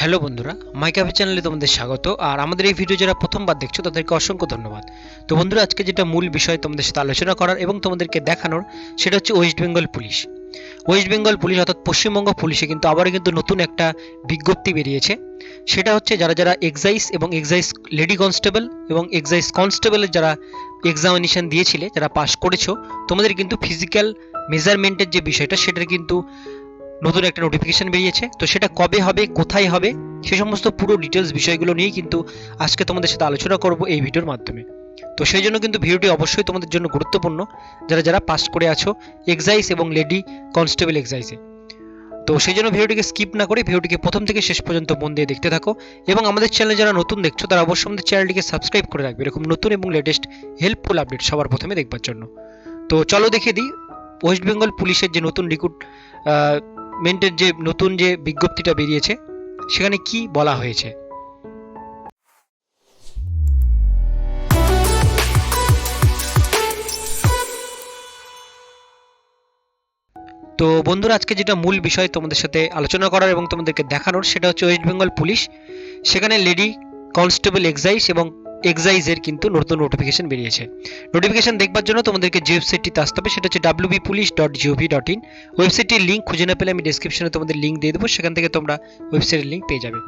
Hello বন্ধুরা মাইকাফি চ্যানেলে তোমাদের স্বাগত। আর আমাদের এই ভিডিও যারা প্রথমবার দেখছ, তাদেরকে অসংখ্য ধন্যবাদ। তো বন্ধুরা, আজকে যেটা মূল বিষয় তোমাদের সাথে আলোচনা করার এবং তোমাদেরকে দেখানোর, সেটা হচ্ছে West Bengal police West Bengal police অর্থাৎ পশ্চিমবঙ্গ পুলিশে কিন্তু আবারও কিন্তু নতুন একটা বিজ্ঞপ্তি বেরিয়েছে। সেটা হচ্ছে যারা যারা এক্সাইজ এবং এক্সাইজ লেডি কনস্টেবল এবং এক্সাইজ কনস্টেবলের যারা এক্সামিনেশন দিয়েছিলে, যারা পাস করেছ, তোমাদের কিন্তু ফিজিক্যাল মেজারমেন্টের যে বিষয়টা, সেটার কিন্তু নতুন একটা নোটিফিকেশন বেরিয়েছে। তো সেটা কবে হবে, কোথায় হবে, সে সমস্ত পুরো ডিটেলস বিষয়গুলো নিয়েই কিন্তু আজকে তোমাদের সাথে আলোচনা করব এই ভিডিওর মাধ্যমে। তো সেই জন্য কিন্তু ভিডিওটি অবশ্যই তোমাদের জন্য গুরুত্বপূর্ণ। যারা যারা পাস করে আছো এক্সাইজ এবং লেডি কনস্টেবল এক্সাইজে তো সেই জন্য ভিডিওটিকে স্কিপ না করে ভিডিওটিকে প্রথম থেকে শেষ পর্যন্ত মন দিয়ে দেখতে থাকো। এবং আমাদের চ্যানেলে যারা নতুন দেখছ, তারা অবশ্যই আমাদের চ্যানেলটিকে সাবস্ক্রাইব করে রাখবে। এরকম নতুন এবং লেটেস্ট হেল্পফুল আপডেট সবার প্রথমে দেখবার জন্য। তো চলো দেখে দিই ওয়েস্ট বেঙ্গল পুলিশের যে নতুন রিক্রুট মেন্টের যে নতুন যে বিজ্ঞপ্তিটা বেরিয়েছে, সেখানে কি বলা হয়েছে? তো বন্ধুরা, আজকে যেটা মূল বিষয় তোমাদের সাথে আলোচনা করার এবং তোমাদেরকে দেখানোর, সেটা হচ্ছে ওয়েস্ট বেঙ্গল পুলিশ সেখানে লেডি কনস্টেবল এক্সাইজ এবং এক্সাইজের কিন্তু নতুন নোটিফিকেশন বেরিয়েছে। নোটিফিকেশন দেখবার জন্য তোমাদেরকে যে ওয়েবসাইটটিতে আসতে হবে, সেটা হচ্ছে WB police dot GOV dot in ওয়েবসাইটটির link খুঁজে না পেলে আমি ডিসক্রিপশনে তোমাদের লিঙ্ক দিয়ে দেবো, সেখান থেকে তোমরা ওয়েবসাইটের লিঙ্ক পেয়ে যাবে।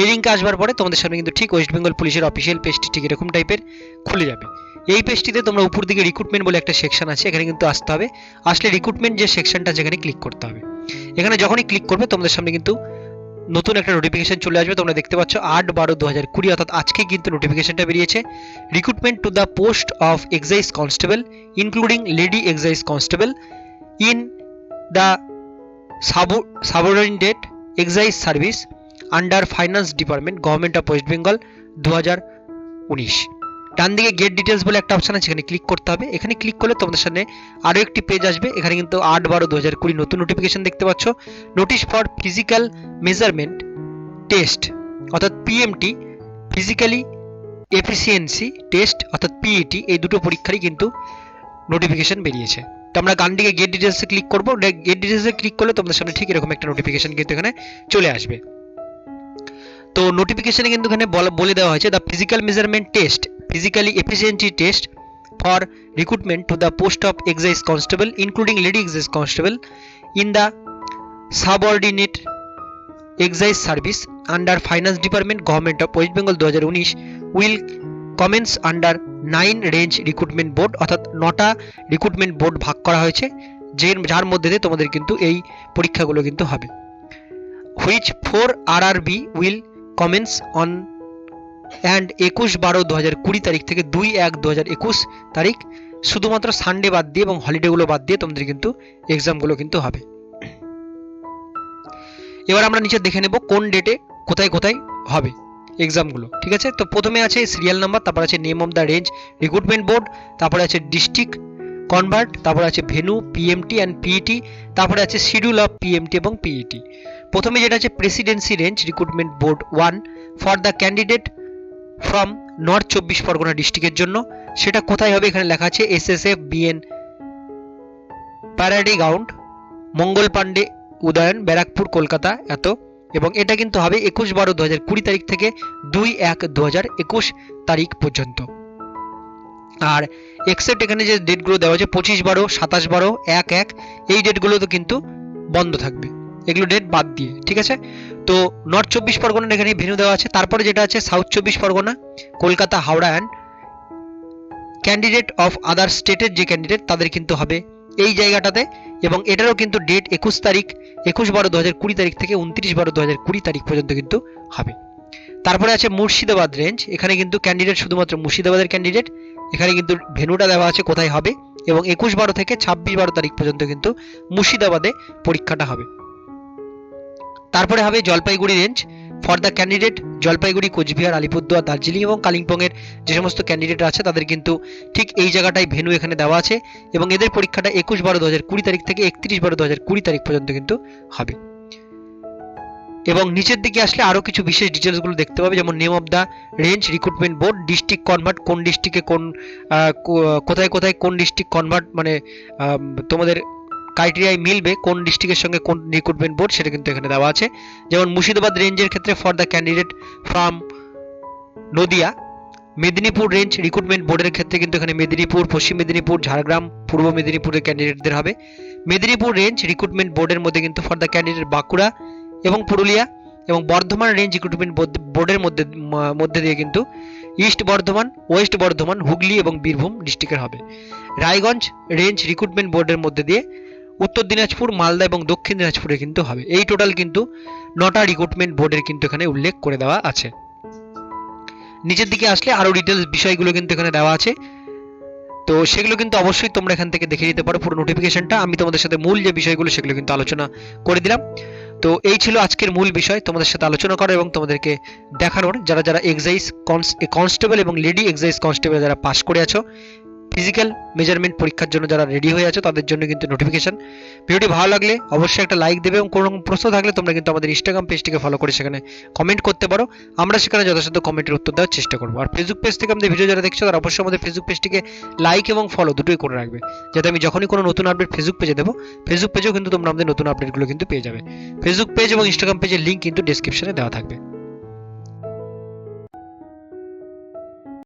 এই লিঙ্কে আসবার পরে তোমাদের সামনে কিন্তু ঠিক ওয়েস্ট বেঙ্গল পুলিশের অফিসিয়াল পেজটি ঠিক এরকম টাইপের খুলে যাবে। এই পেজটিতে তোমরা উপর দিকে রিক্রুটমেন্ট বলে একটা সেকশন আছে, এখানে কিন্তু আসতে হবে। আসলে রিক্রুটমেন্ট যে সেকশনটা যেখানে ক্লিক করতে হবে। এখানে যখনই ক্লিক করবে, তোমাদের সামনে কিন্তু নতুন একটা নোটিফিকেশন চলে আসবে, তোমরা দেখতে পাচ্ছ আট বারো দু হাজার কুড়ি, অর্থাৎ আজকে কিন্তু নোটিফিকেশনটা বেরিয়েছে। Recruitment to the post of excise constable including lady excise constable in the subordinated excise service under finance department government of West Bengal দু হাজার উনিশ। ডান দিকে গেট ডিটেলস বলে একটা অপশন আছে, এখানে ক্লিক করতে হবে। এখানে ক্লিক করলে তোমাদের সামনে আরও একটি পেজ আসবে। এখানে কিন্তু আট বারো দু হাজার কুড়ি নতুন নোটিফিকেশন দেখতে পাচ্ছ। Notice for physical measurement test অর্থাৎ পিএমটি ফিজিক্যালি এফিসিয়েন্সি টেস্ট অর্থাৎ পিইটি এই দুটো পরীক্ষারই কিন্তু নোটিফিকেশন বেরিয়েছে। তো আমরা গান দিকে গেট ডিটেলসে ক্লিক করব। গেট ডিটেলসে ক্লিক করলে তোমাদের সামনে ঠিক এরকম একটা নোটিফিকেশন কিন্তু এখানে চলে আসবে। তো নোটিফিকেশনে কিন্তু এখানে বলা- বলে দেওয়া হয়েছে the physical measurement test physically efficiency test for recruitment to the post of excise constable including lady excise constable in the subordinate excise service under finance department government of West Bengal দু উনিশ will commence under nine range recruitment board অর্থাৎ নটা recruitment board ভাগ করা হয়েছে, যে যার মধ্যে দিয়ে তোমাদের কিন্তু এই পরীক্ষাগুলো কিন্তু হবে। Which four R R B will commence on and একুশ বারো দু হাজার কুড়ি তারিখ থেকে দুই এক দু হাজার একুশ তারিখ শুধুমাত্র সানডে বাদ দিয়ে এবং হলিডেগুলো বাদ দিয়ে তোমাদের কিন্তু এক্সামগুলো কিন্তু হবে। এবার আমরা নিচে দেখে নেব কোন ডেটে কোথায় কোথায় হবে এক্সামগুলো ঠিক আছে? তো প্রথমে আছে সিরিয়াল নাম্বার তারপর আছে name of the range recruitment board তারপরে আছে ডিস্ট্রিক্ট কনভার্ট তারপরে আছে ভেনু পিএমটি অ্যান্ড পিইটি তারপরে আছে শিডিউল অফ পিএমটি এবং পিইটি প্রথমে যেটা আছে presidency range recruitment board one for the candidate from North চব্বিশ পরগনা ডিস্ট্রিক্টের জন্য। সেটা কোথায় হবে? এখানে লেখা আছে S S F BN parade ground Mangal Pandey Udayan, Barrackpore, Kolkata এত। এবং এটা কিন্তু হবে একুশ বারো দু হাজার কুড়ি তারিখ থেকে দুই এক দু হাজার একুশ তারিখ পর্যন্ত। আর এক্সেপ্ট এখানে যে ডেটগুলো দেওয়া আছে, পঁচিশ বারো, সাতাশ বারো, এক এক, এই ডেটগুলো তো কিন্তু বন্ধ থাকবে। এগুলো ডেট বাদ দিয়ে, ঠিক আছে? তো নর্থ চব্বিশ পরগনার এখানে ভেনু দেওয়া আছে। তারপরে যেটা আছে সাউথ চব্বিশ Pargana, Kolkata, Howrah and candidate of other স্টেটের যে ক্যান্ডিডেট তাদের কিন্তু হবে এই জায়গাটাতে। এবং এটারও কিন্তু ডেট একুশ তারিখ, একুশ বারো দু হাজার কুড়ি তারিখ থেকে উনত্রিশ বারো দু হাজার কুড়ি তারিখ পর্যন্ত কিন্তু হবে। তারপরে আছে মুর্শিদাবাদ রেঞ্জ এখানে কিন্তু ক্যান্ডিডেট শুধুমাত্র মুর্শিদাবাদের ক্যান্ডিডেট এখানে কিন্তু ভেনুটা দেওয়া আছে কোথায় হবে। এবং একুশ বারো থেকে ছাব্বিশ বারো তারিখ পর্যন্ত কিন্তু মুর্শিদাবাদে পরীক্ষাটা হবে। তারপরে হবে Jalpaiguri range for the candidate Jalpaiguri, Coochbehar, Alipurduar, Darjeeling এবং কালিম্পংয়ের যে সমস্ত ক্যান্ডিডেট আছে তাদের কিন্তু ঠিক এই জায়গাটায় ভেনু এখানে দেওয়া আছে এবং এদের পরীক্ষাটা একুশ বারো দু হাজার কুড়ি তারিখ থেকে একত্রিশ বারো দু হাজার কুড়ি তারিখ পর্যন্ত কিন্তু হবে। এবং নিচের দিকে আসলে আরও কিছু বিশেষ ডিটেলসগুলো দেখতে পাবে, যেমন name of the range recruitment board district convert কোন ডিস্ট্রিক্টে কোন কোথায় কোথায় কোন ডিস্ট্রিক্ট কনভার্ট মানে তোমাদের ক্রাইটেরিয়ায় মিলবে কোন ডিস্ট্রিক্টের সঙ্গে কোন রিক্রুটমেন্ট বোর্ড সেটা কিন্তু এখানে দেওয়া আছে। যেমন মুর্শিদাবাদ রেঞ্জের ক্ষেত্রে for the candidate from Nadia, Medinipur range recruitment বোর্ডের ক্ষেত্রে কিন্তু এখানে মেদিনীপুর, পশ্চিম মেদিনীপুর, ঝাড়গ্রাম, পূর্ব মেদিনীপুরের ক্যান্ডিডেটদের হবে। মেদিনীপুর রেঞ্জ রিক্রুটমেন্ট বোর্ডের মধ্যে কিন্তু ফর দ্য ক্যান্ডিডেট বাঁকুড়া এবং পুরুলিয়া এবং বর্ধমান রেঞ্জ রিক্রুটমেন্ট বোর্ডের মধ্যে মধ্যে দিয়ে কিন্তু ইস্ট বর্ধমান ওয়েস্ট বর্ধমান, হুগলি এবং বীরভূম ডিস্ট্রিক্টের হবে। রায়গঞ্জ রেঞ্জ রিক্রুটমেন্ট বোর্ডের মধ্যে দিয়ে উত্তর দিনাজপুর, মালদা এবং দক্ষিণ দিনাজপুরে কিন্তু হবে। এই টোটাল কিন্তু নটা রিক্রুটমেন্ট বোর্ডের কিন্তু এখানে উল্লেখ করে দেওয়া আছে। নিচের দিকে আসলে আরও ডিটেলস বিষয়গুলো কিন্তু এখানে দেওয়া আছে। তো সেগুলো কিন্তু অবশ্যই তোমরা এখান থেকে দেখে নিতে পারো পুরো নোটিফিকেশনটা আমি তোমাদের সাথে মূল যে বিষয়গুলো, সেগুলো কিন্তু আলোচনা করে দিলাম। তো এই ছিল আজকের মূল বিষয়। তোমাদের সাথে আলোচনা করা এবং তোমাদেরকে দেখানোর। যারা যারা এক্সাইজ কনস্টেবল এবং লেডি এক্সাইজ কনস্টেবল যারা পাস করে আছো ফিজিক্যাল মেজারমেন্ট পরীক্ষার জন্য যারা রেডি হয়ে আছো, তাদের জন্য কিন্তু নোটিফিকেশন ভিডিওটি ভালো লাগলে অবশ্যই একটা লাইক দেবে এবং কোনো রকম প্রশ্ন থাকলে তোমরা কিন্তু আমাদের ইনস্টাগ্রাম পেজটিকে ফলো করে সেখানে কমেন্ট করতে পারো। আমরা সেখানে যথাসাধ্য কমেন্টের উত্তর দেওয়ার চেষ্টা করব। আর ফেসবুক পেজ থেকে আমাদের ভিডিও যারা দেখছ, তারা অবশ্যই আমাদের ফেসবুক পেজটিকে লাইক এবং ফলো দুটোই করে রাখবে। যাতে আমি যখনই কোনো নতুন আপডেট ফেসবুক পেজে দেবো ফেসবুক পেজেও কিন্তু তোমরা আমাদের নতুন আপডেটগুলো কিন্তু পেয়ে যাবে। ফেসবুক পেজ এবং ইনস্টাগ্রাম পেজের লিঙ্ক কিন্তু ডেসক্রিপশনে দেওয়া থাকবে।